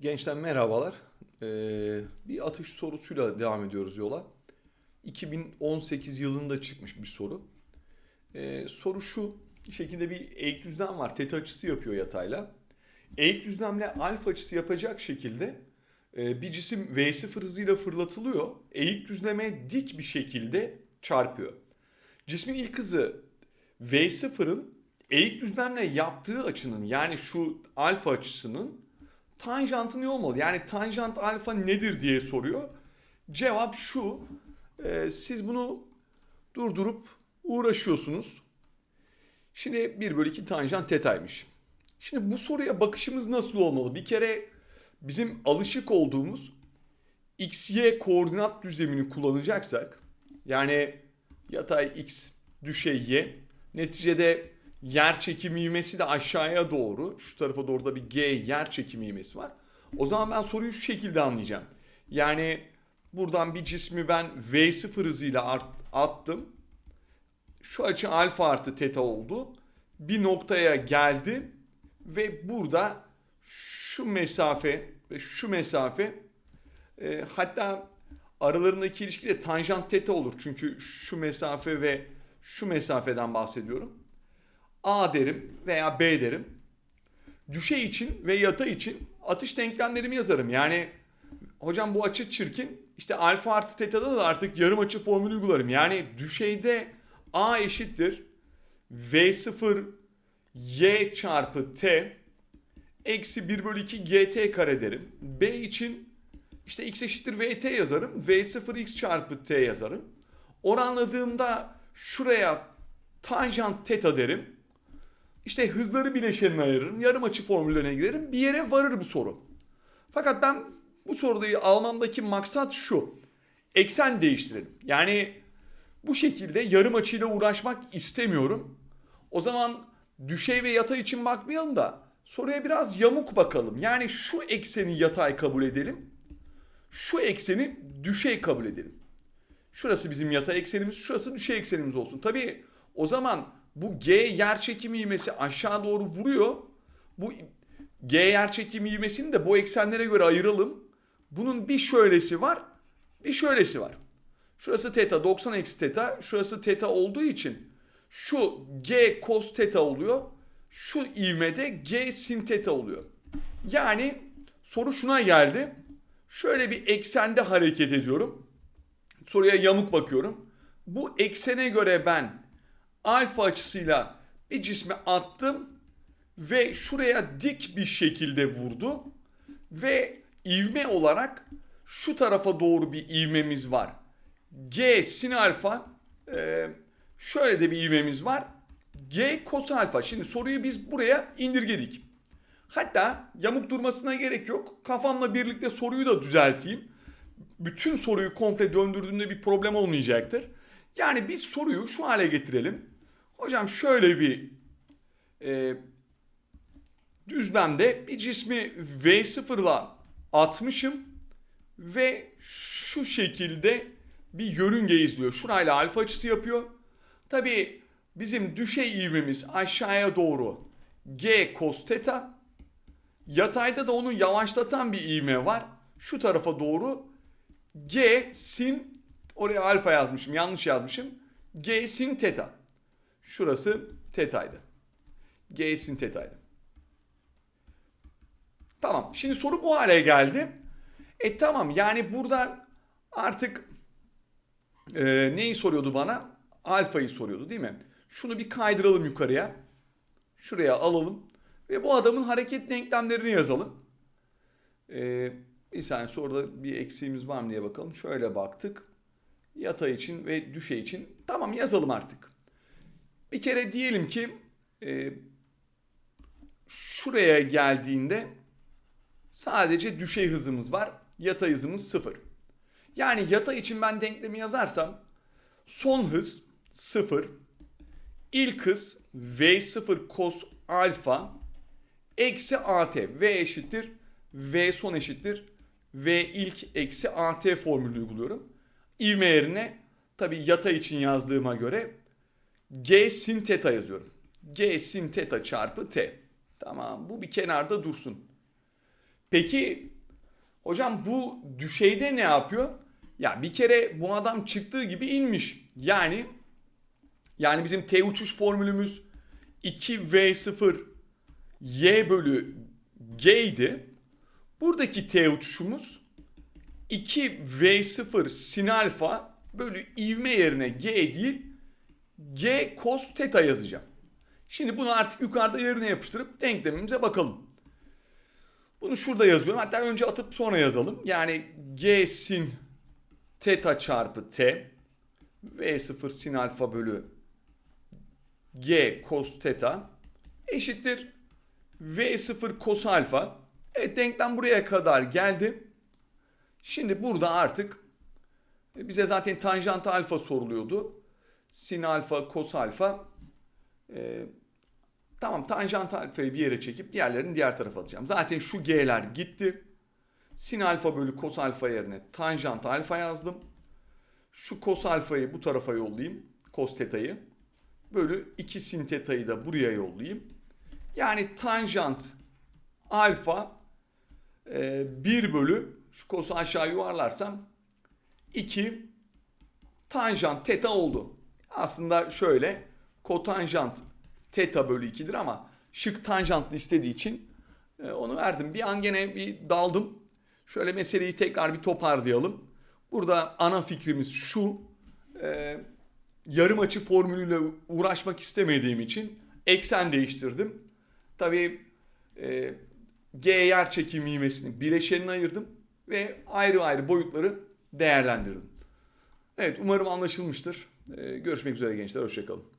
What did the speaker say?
Gençler merhabalar. Ee, bir atış sorusuyla devam ediyoruz yola. 2018 yılında çıkmış bir soru. Ee, soru şu şekilde bir eğik düzlem var. Teta açısı yapıyor yatayla. Eğik düzlemle alfa açısı yapacak şekilde e, bir cisim V0 hızıyla fırlatılıyor. Eğik düzleme dik bir şekilde çarpıyor. Cismin ilk hızı V0'ın eğik düzlemle yaptığı açının yani şu alfa açısının tanjantı ne olmalı? Yani tanjant alfa nedir diye soruyor. Cevap şu. e, siz bunu durdurup uğraşıyorsunuz. Şimdi 1 bölü 2 tanjant tetaymış. Şimdi bu soruya bakışımız nasıl olmalı? Bir kere bizim alışık olduğumuz XY koordinat düzlemini kullanacaksak yani yatay x düşey y neticede yer çekimi ivmesi de aşağıya doğru şu tarafa doğru da bir g yer çekimi ivmesi var. O zaman ben soruyu şu şekilde anlayacağım. Yani buradan bir cismi ben v0 hızıyla art- attım. Şu açı alfa artı teta oldu. Bir noktaya geldi ve burada şu mesafe ve şu mesafe e, hatta aralarındaki ilişki de tanjant teta olur. Çünkü şu mesafe ve şu mesafeden bahsediyorum. A derim veya B derim. Düşey için ve yatay için atış denklemlerimi yazarım. Yani hocam bu açı çirkin. İşte alfa artı tetada da artık yarım açı formülü uygularım. Yani düşeyde A eşittir V0 Y çarpı T eksi 1 bölü 2 GT kare derim. B için işte x eşittir VT yazarım. V0 x çarpı T yazarım. Oranladığımda şuraya tanjant teta derim. İşte hızları bileşenine ayırırım. Yarım açı formüllerine girerim. Bir yere varır bu soru. Fakat ben bu soruyu almamdaki maksat şu. Eksen değiştirelim. Yani bu şekilde yarım açıyla uğraşmak istemiyorum. O zaman düşey ve yatay için bakmayalım da soruya biraz yamuk bakalım. Yani şu ekseni yatay kabul edelim. Şu ekseni düşey kabul edelim. Şurası bizim yatay eksenimiz, şurası düşey eksenimiz olsun. Tabii o zaman bu G yer çekimi ivmesi aşağı doğru vuruyor. Bu G yer çekimi ivmesini de bu eksenlere göre ayıralım. Bunun bir şöylesi var, bir şöylesi var. Şurası teta 90 eksi teta, şurası teta olduğu için şu G cos teta oluyor. Şu ivmede G sin teta oluyor. Yani soru şuna geldi. Şöyle bir eksende hareket ediyorum. Soruya yamuk bakıyorum. Bu eksene göre ben alfa açısıyla bir cismi attım ve şuraya dik bir şekilde vurdu ve ivme olarak şu tarafa doğru bir ivmemiz var. G sin alfa e, şöyle de bir ivmemiz var. G kos alfa. Şimdi soruyu biz buraya indirgedik. Hatta yamuk durmasına gerek yok. Kafamla birlikte soruyu da düzelteyim. Bütün soruyu komple döndürdüğümde bir problem olmayacaktır. Yani biz soruyu şu hale getirelim. Hocam şöyle bir e, düzlemde bir cismi V0'la atmışım ve şu şekilde bir yörünge izliyor. Şurayla alfa açısı yapıyor. Tabii bizim düşey ivmemiz aşağıya doğru G cos theta. Yatayda da onu yavaşlatan bir ivme var. Şu tarafa doğru G sin oraya alfa yazmışım yanlış yazmışım. G sin theta. Şurası tetaydı. G sin tetaydı. Tamam. Şimdi soru bu hale geldi. E tamam yani burada artık e, neyi soruyordu bana? Alfayı soruyordu değil mi? Şunu bir kaydıralım yukarıya. Şuraya alalım. Ve bu adamın hareket denklemlerini yazalım. E, bir saniye soruda bir eksiğimiz var mı diye bakalım. Şöyle baktık. Yatay için ve düşey için. Tamam yazalım artık. Bir kere diyelim ki e, şuraya geldiğinde sadece düşey hızımız var. Yatay hızımız sıfır. Yani yatay için ben denklemi yazarsam son hız sıfır. İlk hız V0 cos alfa eksi AT. V eşittir. V son eşittir. V ilk eksi AT formülü uyguluyorum. İvme yerine tabi yatay için yazdığıma göre G sin teta yazıyorum. G sin teta çarpı T. Tamam bu bir kenarda dursun. Peki hocam bu düşeyde ne yapıyor? Ya bir kere bu adam çıktığı gibi inmiş. Yani yani bizim T uçuş formülümüz 2V0 Y bölü G idi. Buradaki T uçuşumuz 2V0 sin alfa bölü ivme yerine G değil G cos theta yazacağım. Şimdi bunu artık yukarıda yerine yapıştırıp denklemimize bakalım. Bunu şurada yazıyorum. Hatta önce atıp sonra yazalım. Yani G sin theta çarpı T V0 sin alfa bölü G cos theta eşittir V0 cos alfa. Evet denklem buraya kadar geldi. Şimdi burada artık bize zaten tanjant alfa soruluyordu. Sin alfa, cos alfa. Ee, tamam tanjant alfayı bir yere çekip diğerlerini diğer tarafa alacağım. Zaten şu g'ler gitti. Sin alfa bölü cos alfa yerine tanjant alfa yazdım. Şu cos alfayı bu tarafa yollayayım. Cos teta'yı. Bölü 2 sin teta'yı da buraya yollayayım. Yani tanjant alfa e, 1 bölü şu kosu aşağı yuvarlarsam 2 tanjant teta oldu. Aslında şöyle kotanjant teta bölü 2'dir ama şık tanjantlı istediği için e, onu verdim. Bir an gene bir daldım. Şöyle meseleyi tekrar bir toparlayalım. Burada ana fikrimiz şu. E, yarım açı formülüyle uğraşmak istemediğim için eksen değiştirdim. Tabii e, G yer çekim ivmesinin bileşenini ayırdım ve ayrı ayrı boyutları değerlendirdim. Evet umarım anlaşılmıştır. E, görüşmek üzere gençler. Hoşçakalın.